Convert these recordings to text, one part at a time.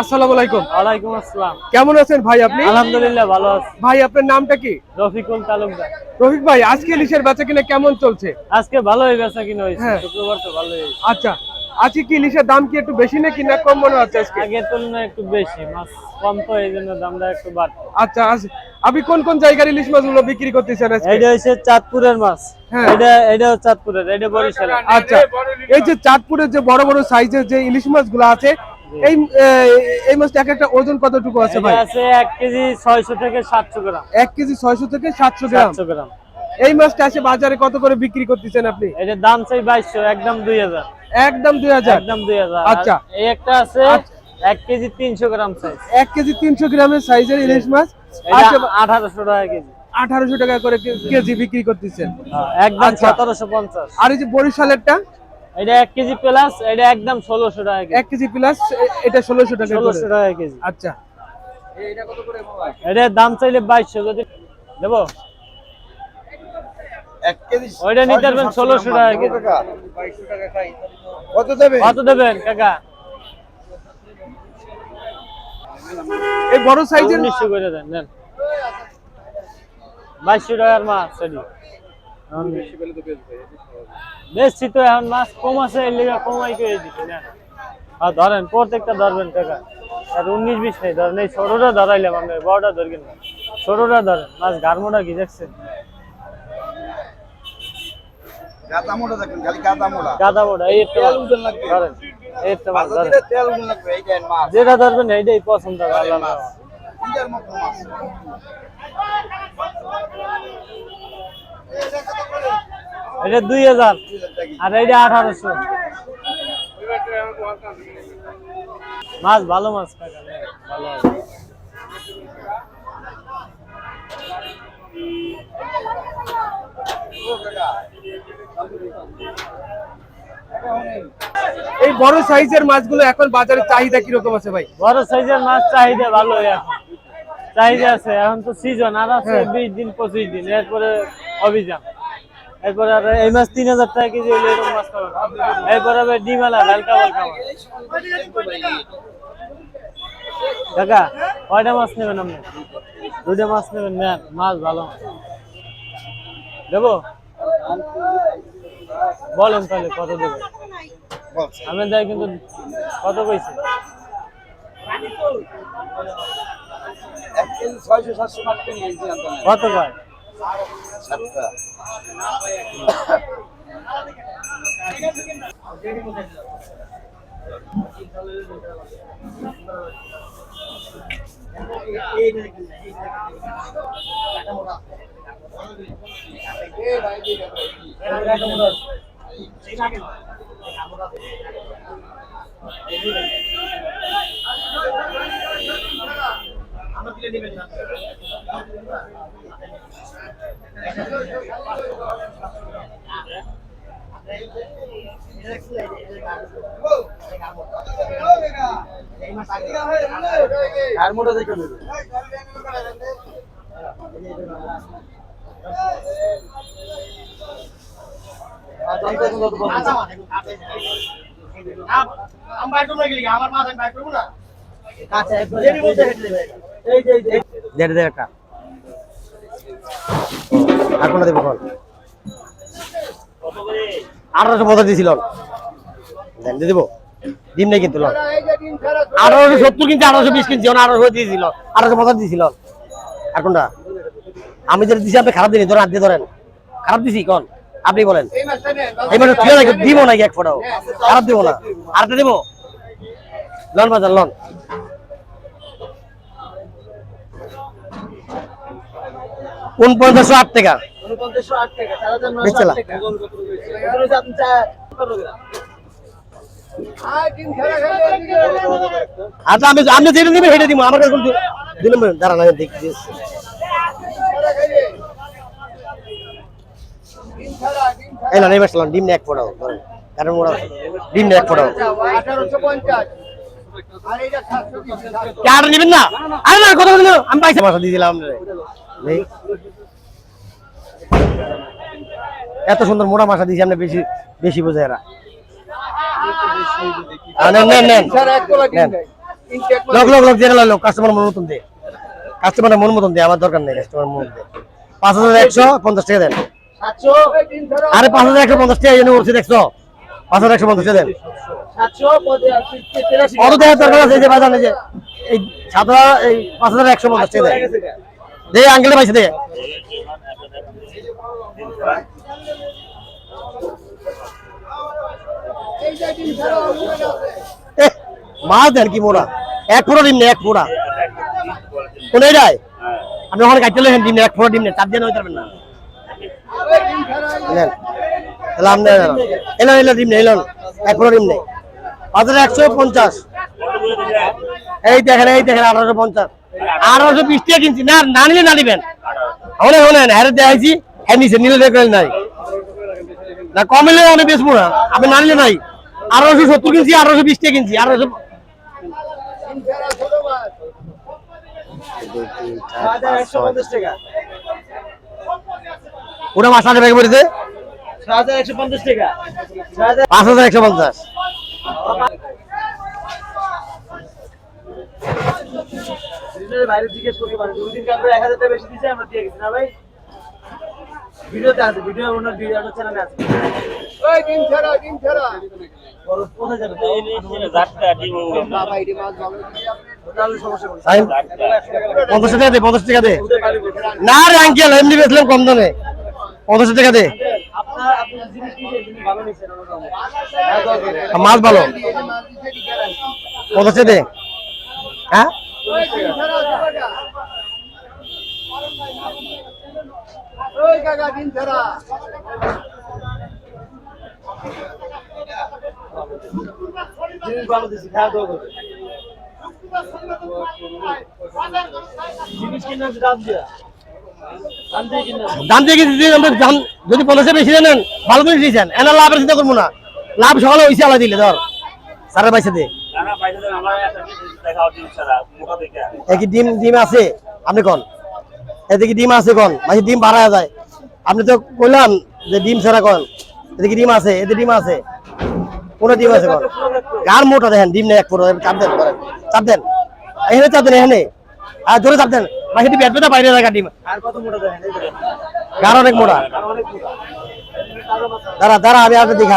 আসসালামু আলাইকুম। ওয়ালাইকুম আসসালাম। কেমন আছেন ভাই আপনি? আলহামদুলিল্লাহ ভালো আছি। ভাই আপনার নামটা কি? রফিকুল তালুকদার। রফিক ভাই আজকে ইলিশের বেচা কিনা কেমন চলছে? আজকে ভালোই বেচা কিনা হয়েছে। হ্যাঁ। শুক্রবার তো ভালোই আচ্ছা আজকে কি ইলিশের দাম কি একটু বেশি নাকি না কম মনে হচ্ছে আজকে? আগের তুলনায় একটু বেশি মাছ কম তো এই জন্য দামটা একটু বাড়ছে। আচ্ছা আপনি কোন কোন জায়গার ইলিশ মাছগুলো বিক্রি করতেছেন আজকে? এইটা হচ্ছে চাঁদপুরের মাছ। হ্যাঁ। এটা এটা চাঁদপুরের এটা বরিশাল আচ্ছা এই যে চাঁদপুরের যে বড় বড় সাইজের যে ইলিশ মাছগুলো আছে এই এই মাছটা এক একটা ওজন কতটুকু আছে ভাই? আছে এক কেজি ছয়শো থেকে সাতশো গ্রাম। এক কেজি ছয়শো থেকে সাতশো গ্রাম। সাতশো গ্রাম। এই মাছটা আসে বাজারে কত করে বিক্রি করতেছেন আপনি? এটার দাম চাই বাইশশো একদম দুই হাজার। একদম দুই হাজার? একদম দুই হাজার। আচ্ছা। এই একটা আছে আচ্ছা। এক কেজি তিনশো গ্রাম সাইজ এক কেজি তিনশো গ্রামের সাইজের ইলিশ মাছ। আচ্ছা। আঠারোশো টাকা কেজি। আঠারোশো টাকা করে কেজি বিক্রি করতেছেন। হ্যাঁ, একদম আচ্ছা। সতেরোশো পঞ্চাশ। আর এই যে বরিশালেরটা? এটা এক কেজি প্লাস এটা একদম ষোলোশো টাকা কেজি। এক কেজি প্লাস এটা ষোলোশো টাকা করে। ষোলোশো টাকা কেজি। আচ্ছা। এটার দাম চাইলে বাইশশো যদি দেবো। এক কেজি ওইটা নিতে পারবেন ষোলোশো টাকা কেজি। কত দেবে কত দেবেন কাকা? এই বড় সাইজের উনিশশো করে দেন নেন বাইশশো টাকার মাছ সেটি বেশি তো এখন মাছ কম আছে এর লিগে কমাই করে দিতে নেন আর ধরেন প্রত্যেকটা ধরবেন কাকা আর উনিশ বিশ নেই ধরেন এই ছোটটা ধরাইলাম আমি বড়টা ধরবেন না। ছোটটা ধরেন মাছ গারমোটা কি দেখছেন? যেটা ধরবেন এইটাই পছন্দ আল্লাহ এটা দুই হাজার। আর এইটা আঠারোশো। মাছ ভালো মাছ ভালো এই বড় সাইজের মাছগুলো এখন বাজারে চাহিদা কীরকম আছে ভাই? বড় সাইজের মাছ চাহিদা ভালো এখন। চাহিদা আছে এখন তো সিজন আর আছে হ্যাঁ। বিশ দিন পঁচিশ দিন। এরপরে অভিযান। এরপরে আর এই মাছ তিন হাজার টাকা কেজি হলে এরকম মাছ পাবেন। এরপরে হবে ডিমালা হালকা হালকা মাছ কাকা কয়টা মাছ নেবেন আপনি? দুইটা মাছ নেবেন নেন মাছ ভালো। মাছ দেবো? বলেন তাহলে কত দেবে? আমি দেয় কিন্তু কত কইছে? কত কেজি ছয়শো সাতশো মাছ কিনে নিয়েছি আনতে নাই। কত কয় সাতটা আর মোটা দেখে? দেড় দেড় একটা আর কোনটা দেবো আঠারোশো পঁচাশি দিছিল দেন, দিয়ে দেবো। নেই কিন্তু আঠারোশো সত্তর কিনছি, আঠারোশো বিশ কিনছি আঠারোশো দিয়েছিল আঠারোশো পঁচাশি দিছিল আর কোনটা? আমি যেটা দিছি, আপনি খারাপ দিনি ধরেন হাত দিয়ে ধরেন। খারাপ দিছি, কোন? আপনি বলেন। এই নাকি দিব নাকি এক ফোটাও? খারাপ দিব না। আর দেবো? লন বাজার লন উনপঞ্চাশশো আট টাকা। আচ্ছা আমি আপনি যেটা নেবেন সেটা দিব আমার কাছে কোনো দিলাম দাঁড়ান আমি দেখছি এই না সালাম ডিম এক ফোটাও কারণ ওরা ডিম এক ফোটাও। কার নেবেন না? আরে না কথা আমি পয়সা পয়সা দিয়ে দিলাম। এত সুন্দর মোটা মাছা দিয়েছি আপনি বেশি বেশি বোঝে এরা। নেন নেন নেন। নেন। লোক লোক লোক জেনে লোক। কাস্টমার মন মতন দে। কাস্টমার মন মতন দে আমার দরকার নেই কাস্টমার মন দে। পাঁচ হাজার একশো পঞ্চাশ টাকা দেন। আরে পাঁচ হাজার একশো পঞ্চাশ টাকা দেখছ? পাঁচ হাজার একশো পঞ্চাশ টাকা দেন। অত দেওয়ার দরকার আছে এই যে বাজার এই যে এই এই পাঁচ হাজার একশো পঞ্চাশ টাকা দেন। দে আঙ্কেলে পাইছে দে। মাছ দেন কি মোড়া এক ফোড়া ডিম এক ফোড়া। কোন এটাই আপনি ওখানে কাটতে লেখেন ডিম এক ফোড়া ডিম নেই তার দিয়ে হইতে পারবেন না। এক একশো পঞ্চাশ। এই দেখেন এই দেখেন, আঠারোশো পঞ্চাশ। আঠারোশো বিশ টাকা কিনছি না না নিলে না নিবেন হলে হলেন হ্যাঁ দেখাইছি হ্যাঁ নিচে নিলে দেখলেন নাই। না কমিলে আমি বেচবো না আমি না নিলে নাই। আঠারোশো সত্তর কিনছি আঠারোশো বিশ টাকা কিনছি আঠারোশো ওটা মাছ আটে ব্যাগে পড়েছে। ছয় হাজার একশো পঞ্চাশ টাকা। পাঁচ হাজার একশো পঞ্চাশ। সিলিন্ডারের বাইরে জিজ্ঞেস করতে পারেন। দুই দিন কাপড় এক হাজার টাকা বেশি দিচ্ছে আমরা দিয়ে গেছি। না ভাই? ভিডিওতে আছে ভিডিও ওনার ভিডিও চ্যানেলে আছে। ওই ডিম ছাড়া ডিম ছাড়া। কোথায় যাবে? তাহলে সমস্যা নেই সাইন পঞ্চাশ টাকা দে পঞ্চাশ টাকা দে। না রে আঙ্কেল এমনি বেচলাম কম দামে। পঞ্চাশ টাকা দে। মাছ ভালো পঞ্চাশ দে। হ্যাঁ? দাম দিয়া। দাম দিয়ে কিনে দাম দিয়ে আমরা দাম যদি পঞ্চাশে বেশি দেন ভালো করে দিয়েছেন। এনা লাভের চিন্তা করব না। লাভ সকালে হয়েছে আলাদা দিলে ধর। সাড়ে পয়সা দে একই ডিম ডিম আছে? আপনি কোন? ডিম আছে কোন? মাঝে ডিম বাড়া যায়। আপনি তো কইলাম যে ডিম ছাড়া কোন? এদিকে ডিম আছে এদিকে ডিম আছে। কোন ডিম আছে কোন? গার মোটা দেখেন ডিম নেই এক পুরো চাপ দেন চাপ দেন। এখানে চাপ দেন এখানে। আর জোরে চাপ দেন। মাঝে ডিম পেটটা বাইরে রাখা ডিম? গার অনেক মোটা। দাঁড়া দাঁড়া আমি আপনার দিকে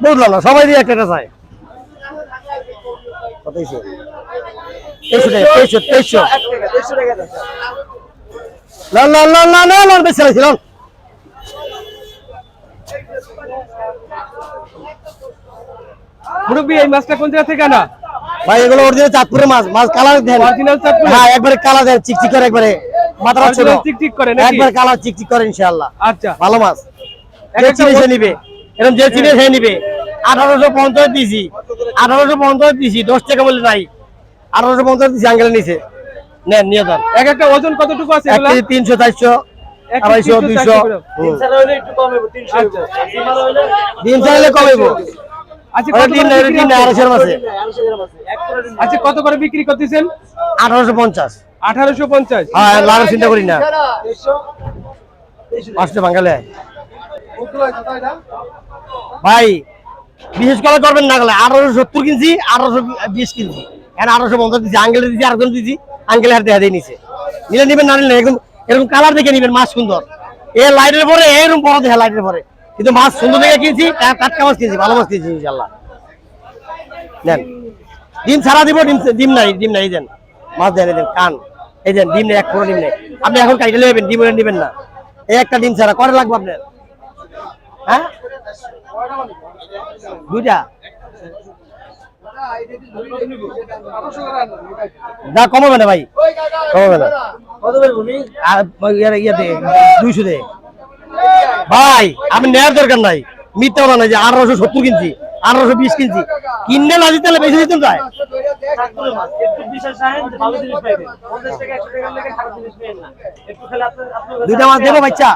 বুঝলাম না সবাই দিয়ে একটা চায়। তেইশশো তেইশশো তেইশশো। বেশি মুরব্বী এই মাছটা কোন জায়গা থেকে আনা? ভাই এগুলো অরিজিনাল চাঁদপুরের মাছ মাছ কালার দেন। অরিজিনাল চাঁদপুর হ্যাঁ একবারে কালার দেন চিকচিক করে একবারে মাথাটা চিকচিক করে নাকি? একবার কালার চিকচিক করে ইনশাআল্লাহ। আচ্ছা। ভালো মাছ। এক নিবে। এরকম যে চিনে সে নিবে আঠারোশো পঞ্চাশ দিছি আঠারোশো পঞ্চাশ দিছি দশ টাকা বলে নাই আঠারোশো পঞ্চাশ দিছি আঙ্গেলে নিছে। নেন নিয়ে যান। এক একটা ওজন কতটুকু আছে এক কেজি তিনশো চারশো আড়াইশো দুইশো। 400 করে। হুম। ছাড়া হলে একটু কম হবে তিনশো। সিমাল হলে ডিম চাইলে কমাইব আচ্ছা কত করে বিক্রি ডিম নাই হচ্ছে? আড়াইশোর মাসে আড়াইশো গ্রাম আছে। এক করে দিন আচ্ছা কত করে বিক্রি করতেছেন? আঠারোশো পঞ্চাশ। আঠারোশো পঞ্চাশ। হ্যাঁ লাভ চিন্তা করি না। দেড়শো দেড়শো পাঁচটা বাঙালি ভাই, বিশেষ করে করবেন না গেলে আঠারোশো সত্তর কিনছি, আঠারোশো বিশ কিনছি। এখন আঠারোশো পঞ্চাশ দিচ্ছি আঙ্কেলে দিচ্ছি আরেকজন দিচ্ছি আঙ্কেলে হাতে হাতে নিছে। নিলে নিবেন, না নিলে না। এরকম কালার দেখে নিবেন, মাছ সুন্দর। এ লাইটের পরে, এরকম বড় দেখে লাইটের পরে। কিন্তু মাছ সুন্দর দেখে কিনছি টাটকা মাছ কিনছি, ভালো মাছ কিনছি ইনশাল্লাহ নেন। ডিম ছাড়া দিব, ডিম ডিম নাই ডিম নাই দেন। মাছ দেন দেন, কান। এই দেন, ডিম নেই, এক পুরো ডিম নেই। আপনি এখন কাইটে নেবেন, ডিম নেবেন না। এই একটা ডিম ছাড়া করে লাগবে আপনার? হ্যাঁ? কমাবে না ভাই। কমাবে না। দুইশো দে। ভাই, আমি নেওয়ার দরকার নাই। মিথ্যা বলা নাই যে আঠারোশো সত্তর কিনছি, আঠারোশো বিশ কিনছি। কিনলে না দিতে হলে বেশি দিতাম তাই চাঁদপুরের মাছ একটু বিশ্বাস রাখেন যে ভালো জিনিস পাইবেন পঞ্চাশ টাকা একশো টাকার লেগে খারাপ জিনিস পেয়েন না একটু খেলে আপনার আপনার দুইটা মাছ দেবো, বাচ্চা।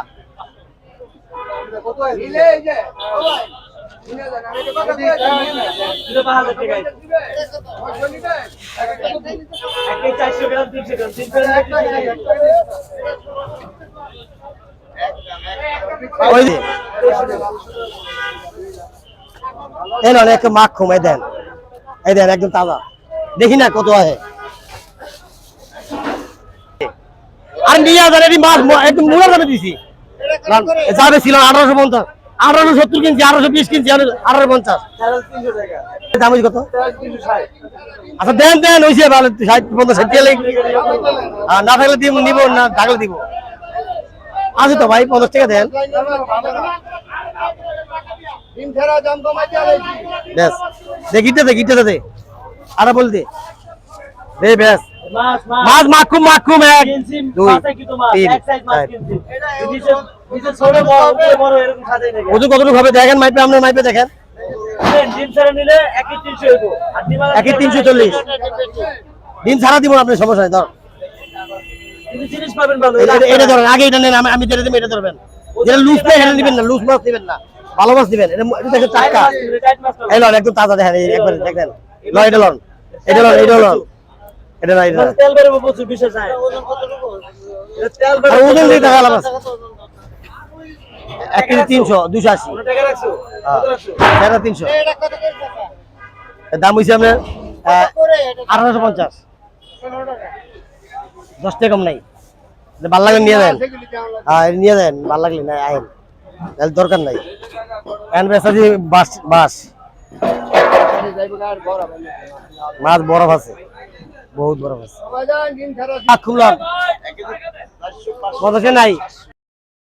চারশো গ্রাম দেন এই দেন একদম তাজা দেখি না কত আছে আর নিয়ে এটি মাছ একদম মুড়া দিছি যাবে ছিল আঠারোশো পঞ্চাশ। আঠারোশো সত্তর কিনছি, আঠারোশো বিশ কিনছি, আঠারোশো পঞ্চাশ। দাম কত? আচ্ছা দেন দেন হয়েছে ভালো, ষাট, পঞ্চাশ, ষাট না থাকলে দিব, নিব না থাকলে দিব। আছে তো ভাই, পঞ্চাশ টাকা দেন। বেশ দে গিটে দে গিটে দে আর বল দে। বেশ মাছ মাছ। মাখুম মাখুম এক দুই মাছ তিন ওজন কতটুকু হবে? দেখেন মাইপে আপনার মাইপে দেখেন। একই তিনশো 340 দিন ছাড়া দিব না আপনার সমস্যা নেই ধর। এটা- ধরেন আগে এটা নেন আমি যেটা এটা ধরবেন। যেটা লুজ নেই এটা নিবেন না লুজ মাছ নিবেন না। ভালো মাছ নিবেন। এটা দেখেন। এই লন একদম তাজা দেখেন একবার দেখেন। লন এটা লন এটা লন। এটা লন। এটা না না। মানে তেল বেরোবো প্রচুর বিশেষ যায়। এটা তেল আর ওজন দিয়ে দেখা মাছ এক কেজি তিনশো দুশো আশি। তিনশো। দাম হয়েছে আপনার আঠারোশো পঞ্চাশ। দশ টাকা কম নাই। ভালো লাগলে নিয়ে দেন। হ্যাঁ নিয়ে দেন ভালো লাগলে না আইন তাহলে দরকার নাই। বাস বাস। মাছ বরফ আছে। বহুত বড় কত সে নাই।